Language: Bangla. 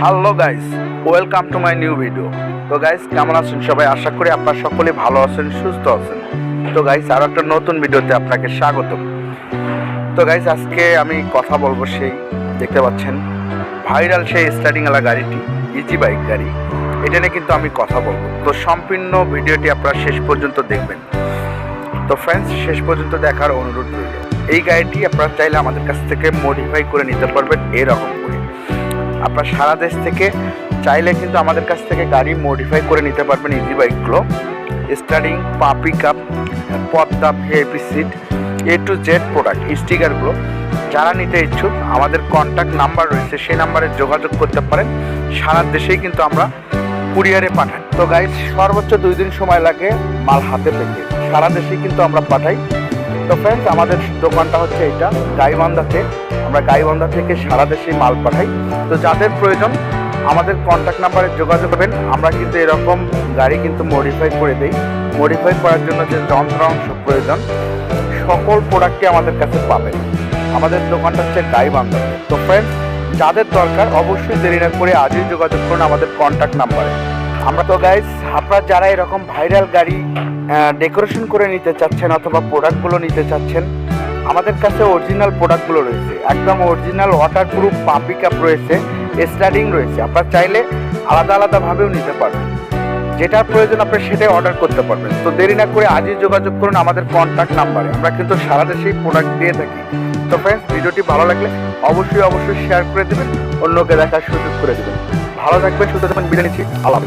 Hello guys welcome to my new video তো গাইস কেমন আছেন সবাই? আশা করি আপনারা সকলে ভালো আছেন, সুস্থ আছেন। তো গাইস আরও একটা নতুন ভিডিওতে আপনাকে স্বাগত তো গাইস আজকে আমি কথা বলব সেই, দেখতে পাচ্ছেন, ভাইরাল সেই স্টার্টিং আলা গাড়িটি ইজি বাইক গাড়ি। এটা নিয়ে কিন্তু আমি কথা বলব। তো, সম্পূর্ণ ভিডিওটি আপনারা শেষ পর্যন্ত দেখবেন। তো ফ্রেন্ডস শেষ পর্যন্ত দেখার অনুরোধ রইল। এই গাড়িটি আপনারা চাইলে আমাদের কাছ থেকে মডিফাই করে নিতে পারবেন, এরকম করে। আপনার সারা দেশ থেকে চাইলে কিন্তু আমাদের কাছ থেকে গাড়ি মডিফাই করে নিতে পারবেন ইজি বাইকগুলো স্টারিং পা pick up Padma VIP seat A to Z product স্টিকারগুলো যারা নিতে ইচ্ছুক, আমাদের কন্ট্যাক্ট নাম্বার রয়েছে, সেই নাম্বারে যোগাযোগ করতে পারেন। সারা দেশেই কিন্তু আমরা কুরিয়ারে পাঠাই। তো গাইজ সর্বোচ্চ দুই দিন সময় লাগে মাল হাতে পেতে। সারা দেশেই কিন্তু আমরা পাঠাই। তো ফ্রেন্ডস আমাদের দোকানটা হচ্ছে এটা, গাইবান্ধাতে। আমরা গাইবান্ধা থেকে সারা দেশে মাল পাঠাই। তো যাদের প্রয়োজন, আমাদের কন্ট্যাক্ট নাম্বারে যোগাযোগ করবেন। আমরা কিন্তু এরকম গাড়ি কিন্তু মডিফাই করে দেই। মডিফাই করার জন্য যে যন্ত্রাংশ প্রয়োজন, সকল প্রোডাক্টই আমাদের কাছে পাবেন। আমাদের দোকানটা হচ্ছে গাইবান্ধা। তো ফ্রেন্ডস যাদের দরকার, অবশ্যই দেরি না করে আজই যোগাযোগ করুন আমাদের কন্ট্যাক্ট নাম্বারে আমরা তো গাইস আপনারা যারা এরকম ভাইরাল গাড়ি ডেকোরেশন করে নিতে চাচ্ছেন অথবা প্রোডাক্টগুলো নিতে চাচ্ছেন আমাদের কাছে অরিজিনাল প্রোডাক্টগুলো রয়েছে। একদম অরিজিনাল ওয়াটার প্রুফ পাম্পিক আপ রয়েছে স্টার্টিং রয়েছে। আপনারা চাইলে আলাদা আলাদাভাবেও নিতে পারবেন। যেটার প্রয়োজন আপনি সেটাই অর্ডার করতে পারবেন। তো দেরি না করে আজই যোগাযোগ করুন আমাদের কন্ট্যাক্ট নাম্বারে আমরা কিন্তু সারা দেশেই প্রোডাক্ট দিয়ে থাকি। তো ফ্রেন্ডস ভিডিওটি ভালো লাগলে অবশ্যই অবশ্যই শেয়ার করে দেবেন। অন্যকে দেখার সুযোগ করে দেবেন। ভালো সুস্থ থাকবেন। বিদায় নিচ্ছি। আল্লাহ।